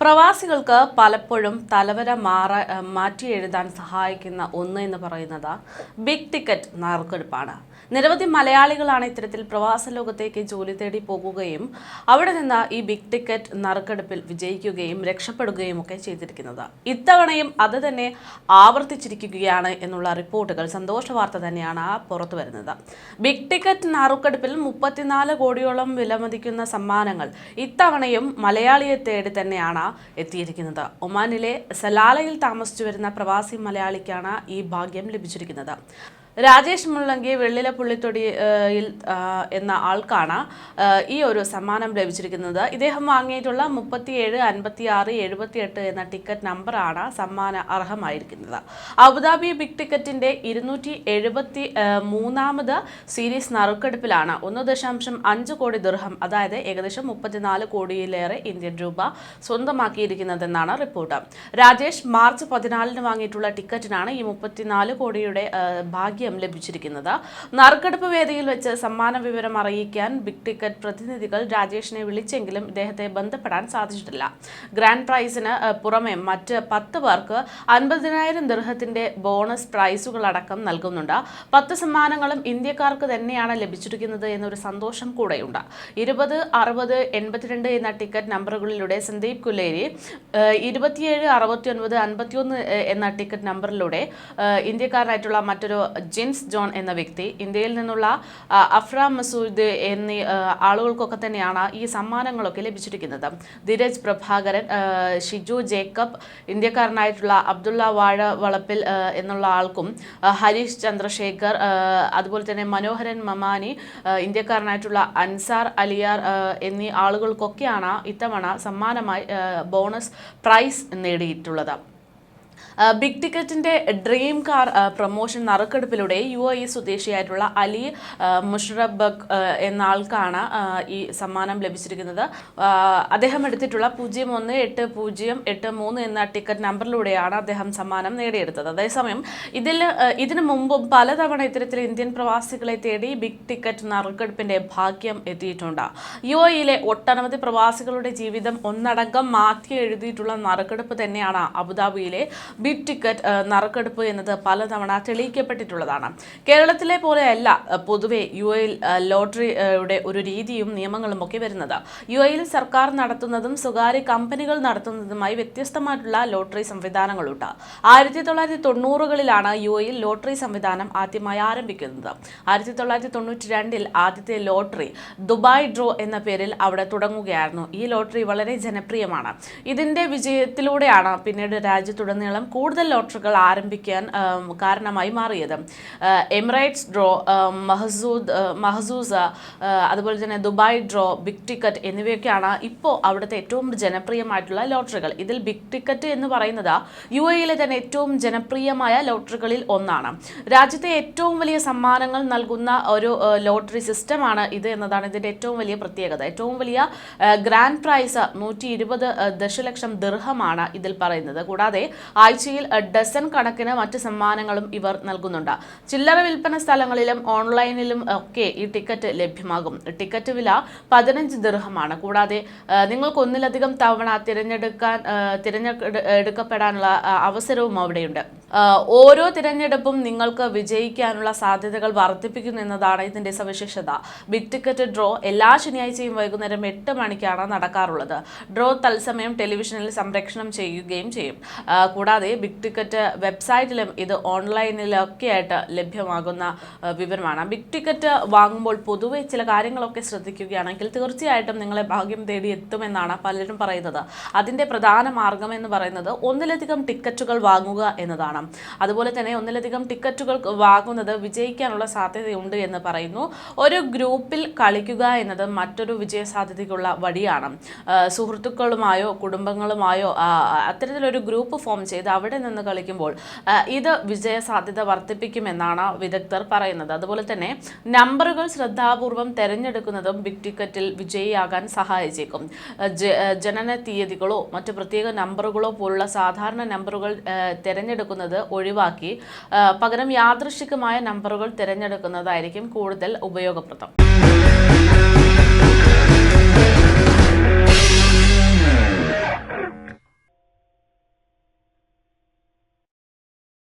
പ്രവാസികൾക്ക് പലപ്പോഴും തലവര മാറ മാറ്റി എഴുതാൻ സഹായിക്കുന്ന ഒന്ന് എന്ന് പറയുന്നത് ബിഗ് ടിക്കറ്റ് നറുക്കെടുപ്പാണ്. നിരവധി മലയാളികളാണ് ഇത്തരത്തിൽ പ്രവാസ ലോകത്തേക്ക് ജോലി തേടി പോകുകയും അവിടെ നിന്ന് ഈ ബിഗ് ടിക്കറ്റ് നറുക്കെടുപ്പിൽ വിജയിക്കുകയും രക്ഷപ്പെടുകയും ഒക്കെ ചെയ്തിരിക്കുന്നത്. ഇത്തവണയും അത് തന്നെ ആവർത്തിച്ചിരിക്കുകയാണ് എന്നുള്ള റിപ്പോർട്ടുകൾ സന്തോഷ വാർത്ത തന്നെയാണ് പുറത്തു വരുന്നത്. ബിഗ് ടിക്കറ്റ് നറുക്കെടുപ്പിൽ മുപ്പത്തിനാല് കോടിയോളം വിലമതിക്കുന്ന സമ്മാനങ്ങൾ ഇത്തവണയും മലയാളിയെ തേടി തന്നെയാണ് എത്തിയിരിക്കുന്നത്. ഒമാനിലെ സലാലയിൽ താമസിച്ചു വരുന്ന പ്രവാസി മലയാളിക്കാണ് ഈ ഭാഗ്യം ലഭിച്ചിരിക്കുന്നത്. രാജേഷ് മുള്ളങ്കി വെള്ളില പുള്ളിത്തൊടിയിൽ എന്ന ആൾക്കാണ് ഈ ഒരു സമ്മാനം ലഭിച്ചിരിക്കുന്നത്. ഇദ്ദേഹം വാങ്ങിയിട്ടുള്ള മുപ്പത്തിയേഴ് അൻപത്തി ആറ് എഴുപത്തിയെട്ട് എന്ന ടിക്കറ്റ് നമ്പറാണ് സമ്മാന അർഹമായിരിക്കുന്നത്. അബുദാബി ബിഗ് ടിക്കറ്റിന്റെ ഇരുന്നൂറ്റി എഴുപത്തി മൂന്നാമത് സീരീസ് നറുക്കെടുപ്പിലാണ്. ഒന്ന് ദശാംശം അഞ്ച് കോടി ദിർഹം അതായത് ഏകദേശം മുപ്പത്തിനാല് കോടിയിലേറെ ഇന്ത്യൻ രൂപ സ്വന്തമാക്കിയിരിക്കുന്നതെന്നാണ് റിപ്പോർട്ട്. രാജേഷ് മാർച്ച് പതിനാലിന് വാങ്ങിയിട്ടുള്ള ടിക്കറ്റിനാണ് ഈ മുപ്പത്തിനാല് കോടിയുടെ ആ, ഭാഗ്യം ലഭിച്ചിരിക്കുന്നത്. നറുക്കെടുപ്പ് വേദിയിൽ വെച്ച് സമ്മാന വിവരം അറിയിക്കാൻ ബിഗ് ടിക്കറ്റ് പ്രതിനിധികൾ രാജേഷിനെ വിളിച്ചെങ്കിലും ഇദ്ദേഹത്തെ ബന്ധപ്പെടാൻ സാധിച്ചിട്ടില്ല. ഗ്രാൻഡ് പ്രൈസിന് പുറമെ മറ്റ് പത്ത് പേർക്ക് അൻപതിനായിരം ദൃഹത്തിന്റെ ബോണസ് പ്രൈസുകൾ അടക്കം നൽകുന്നുണ്ട്. പത്ത് സമ്മാനങ്ങളും ഇന്ത്യക്കാർക്ക് തന്നെയാണ് ലഭിച്ചിരിക്കുന്നത് എന്നൊരു സന്തോഷം കൂടെയുണ്ട്. ഇരുപത് അറുപത് എൺപത്തിരണ്ട് എന്ന ടിക്കറ്റ് നമ്പറുകളിലൂടെ സന്ദീപ് കുലേരി ഇരുപത്തിയേഴ് അറുപത്തി ഒൻപത് അൻപത്തിയൊന്ന് എന്ന ടിക്കറ്റ് നമ്പറിലൂടെ ഇന്ത്യക്കാരനായിട്ടുള്ള മറ്റൊരു ജിൻസ് ജോൺ എന്ന വ്യക്തി ഇന്ത്യയിൽ നിന്നുള്ള അഫ്ര മസൂദ് എന്നീ ആളുകൾക്കൊക്കെ തന്നെയാണ് ഈ സമ്മാനങ്ങളൊക്കെ ലഭിച്ചിരിക്കുന്നത്. ധീരജ് പ്രഭാകരൻ ഷിജു ജേക്കബ് ഇന്ത്യക്കാരനായിട്ടുള്ള അബ്ദുള്ള വാഴ വളപ്പിൽ എന്നുള്ള ആൾക്കും ഹരീഷ് ചന്ദ്രശേഖർ അതുപോലെ തന്നെ മനോഹരൻ മമാനി ഇന്ത്യക്കാരനായിട്ടുള്ള അൻസാർ അലിയാർ എന്നീ ആളുകൾക്കൊക്കെയാണ് ഇത്തവണ സമ്മാനമായി ബോണസ് പ്രൈസ് നേടിയിട്ടുള്ളത്. ബിഗ് ടിക്കറ്റിന്റെ ഡ്രീം കാർ പ്രൊമോഷൻ നറുക്കെടുപ്പിലൂടെ യു എ സ്വദേശിയായിട്ടുള്ള അലി മുഷറബക് എന്ന ആൾക്കാണ് ഈ സമ്മാനം ലഭിച്ചിരിക്കുന്നത്. അദ്ദേഹം എടുത്തിട്ടുള്ള പൂജ്യം ഒന്ന് എട്ട് പൂജ്യം എട്ട് മൂന്ന് എന്ന ടിക്കറ്റ് നമ്പറിലൂടെയാണ് അദ്ദേഹം സമ്മാനം നേടിയെടുത്തത്. അതേസമയം ഇതിൽ ഇതിനു മുമ്പും പലതവണ ഇത്തരത്തിൽ ഇന്ത്യൻ പ്രവാസികളെ തേടി ബിഗ് ടിക്കറ്റ് നറുക്കെടുപ്പിന്റെ ഭാഗ്യം എത്തിയിട്ടുണ്ട്. യു എയിലെ ഒട്ടനവധി പ്രവാസികളുടെ ജീവിതം ഒന്നടങ്കം മാറ്റി എഴുതിയിട്ടുള്ള നറുക്കെടുപ്പ് തന്നെയാണ് അബുദാബിയിലെ ബിഗ് ടിക്കറ്റ് ആ, നറുക്കെടുപ്പ് എന്നത് പലതവണ തെളിയിക്കപ്പെട്ടിട്ടുള്ളതാണ്. കേരളത്തിലെ പോലെയല്ല ആ, പൊതുവെ യു എയിൽ ലോട്ടറിയുടെ ഒരു രീതിയും നിയമങ്ങളും ഒക്കെ വരുന്നത്. യു എയിൽ സർക്കാർ നടത്തുന്നതും സ്വകാര്യ കമ്പനികൾ നടത്തുന്നതുമായി വ്യത്യസ്തമായിട്ടുള്ള ലോട്ടറി സംവിധാനങ്ങളുണ്ട്. ആയിരത്തി തൊള്ളായിരത്തി തൊണ്ണൂറുകളിലാണ് യു എയിൽ ലോട്ടറി സംവിധാനം ആദ്യമായി ആരംഭിക്കുന്നത്. ആയിരത്തി തൊള്ളായിരത്തി തൊണ്ണൂറ്റി രണ്ടിൽ ആദ്യത്തെ ലോട്ടറി ദുബായ് ഡ്രോ എന്ന പേരിൽ അവിടെ തുടങ്ങുകയായിരുന്നു. ഈ ലോട്ടറി വളരെ ജനപ്രിയമാണ്. ഇതിന്റെ വിജയത്തിലൂടെയാണ് പിന്നീട് രാജ്യത്തുടനീളം കൂടുതൽ ലോട്ടറികൾ ആരംഭിക്കാൻ കാരണമായി മാറിയത്. എമിറേറ്റ്സ് ഡ്രോ മഹസൂദ് മഹസൂസ അതുപോലെ തന്നെ ദുബായ് ഡ്രോ ബിഗ് ടിക്കറ്റ് എന്നിവയൊക്കെയാണ് ഇപ്പോൾ അവിടുത്തെ ഏറ്റവും ജനപ്രിയമായിട്ടുള്ള ലോട്ടറികൾ. ഇതിൽ ബിഗ് ടിക്കറ്റ് എന്ന് പറയുന്നത് യു എയിലെ തന്നെ ഏറ്റവും ജനപ്രിയമായ ലോട്ടറികളിൽ ഒന്നാണ്. രാജ്യത്തെ ഏറ്റവും വലിയ സമ്മാനങ്ങൾ നൽകുന്ന ഒരു ലോട്ടറി സിസ്റ്റമാണ് ഇത് എന്നതാണ് ഇതിന്റെ ഏറ്റവും വലിയ പ്രത്യേകത. ഏറ്റവും വലിയ ഗ്രാൻഡ് പ്രൈസ് നൂറ്റി ഇരുപത് ദശലക്ഷം ദീർഘമാണ് ഇതിൽ പറയുന്നത്. കൂടാതെ ആഴ്ചയിൽ ഡസൺ കണക്കിന് മറ്റ് സമ്മാനങ്ങളും ഇവർ നൽകുന്നുണ്ട്. ചില്ലറ വിൽപ്പന സ്ഥലങ്ങളിലും ഓൺലൈനിലും ഒക്കെ ഈ ടിക്കറ്റ് ലഭ്യമാകും. ടിക്കറ്റ് വില പതിനഞ്ച് ദീർഘമാണ് കൂടാതെ നിങ്ങൾക്ക് ഒന്നിലധികം തവണ തിരഞ്ഞെടുക്കാൻ തിരഞ്ഞെടുക്കപ്പെടാനുള്ള അവസരവും അവിടെയുണ്ട്. ഓരോ തിരഞ്ഞെടുപ്പും നിങ്ങൾക്ക് വിജയിക്കാനുള്ള സാധ്യതകൾ വർദ്ധിപ്പിക്കുന്നു എന്നതാണ് ഇതിന്റെ സവിശേഷത. ബിഗ് ടിക്കറ്റ് ഡ്രോ എല്ലാ ശനിയാഴ്ചയും വൈകുന്നേരം എട്ട് മണിക്കാണ് നടക്കാറുള്ളത്. ഡ്രോ തത്സമയം ടെലിവിഷനിൽ സംപ്രേക്ഷണം ചെയ്യുകയും ചെയ്യും. കൂടാതെ ബിഗ് ടിക്കറ്റ് വെബ്സൈറ്റിലും ഇത് ഓൺലൈനിലൊക്കെ ആയിട്ട് ലഭ്യമാകുന്ന വിവരമാണ്. ബിഗ് ടിക്കറ്റ് വാങ്ങുമ്പോൾ പൊതുവെ ചില കാര്യങ്ങളൊക്കെ ശ്രദ്ധിക്കുകയാണെങ്കിൽ തീർച്ചയായിട്ടും നിങ്ങളെ ഭാഗ്യം തേടി എത്തുമെന്നാണ് പലരും പറയുന്നത്. അതിന്റെ പ്രധാന മാർഗം എന്ന് പറയുന്നത് ഒന്നിലധികം ടിക്കറ്റുകൾ വാങ്ങുക എന്നതാണ്. അതുപോലെ തന്നെ ഒന്നിലധികം ടിക്കറ്റുകൾ വാങ്ങുന്നത് വിജയിക്കാനുള്ള സാധ്യതയുണ്ട് എന്ന് പറയുന്നു. ഒരു ഗ്രൂപ്പിൽ കളിക്കുക എന്നത് മറ്റൊരു വിജയ സാധ്യതയ്ക്കുള്ള വഴിയാണ് സുഹൃത്തുക്കളുമായോ കുടുംബങ്ങളുമായോ അത്തരത്തിലൊരു ഗ്രൂപ്പ് ഫോം ചെയ്ത് അവിടെ നിന്ന് കളിക്കുമ്പോൾ ഇത് വിജയ സാധ്യത വർദ്ധിപ്പിക്കുമെന്നാണ് വിദഗ്ധർ പറയുന്നത്. അതുപോലെ തന്നെ നമ്പറുകൾ ശ്രദ്ധാപൂർവം തിരഞ്ഞെടുക്കുന്നതും ബിഗ് ടിക്കറ്റിൽ വിജയിയാകാൻ സഹായിച്ചേക്കും. ജനന തീയതികളോ മറ്റു പ്രത്യേക നമ്പറുകളോ പോലുള്ള സാധാരണ നമ്പറുകൾ ആ, തിരഞ്ഞെടുക്കുന്നത് ഒഴിവാക്കി പകരം യാദൃശ്ചികമായ നമ്പറുകൾ തിരഞ്ഞെടുക്കുന്നതായിരിക്കും കൂടുതൽ ഉപയോഗപ്രദം.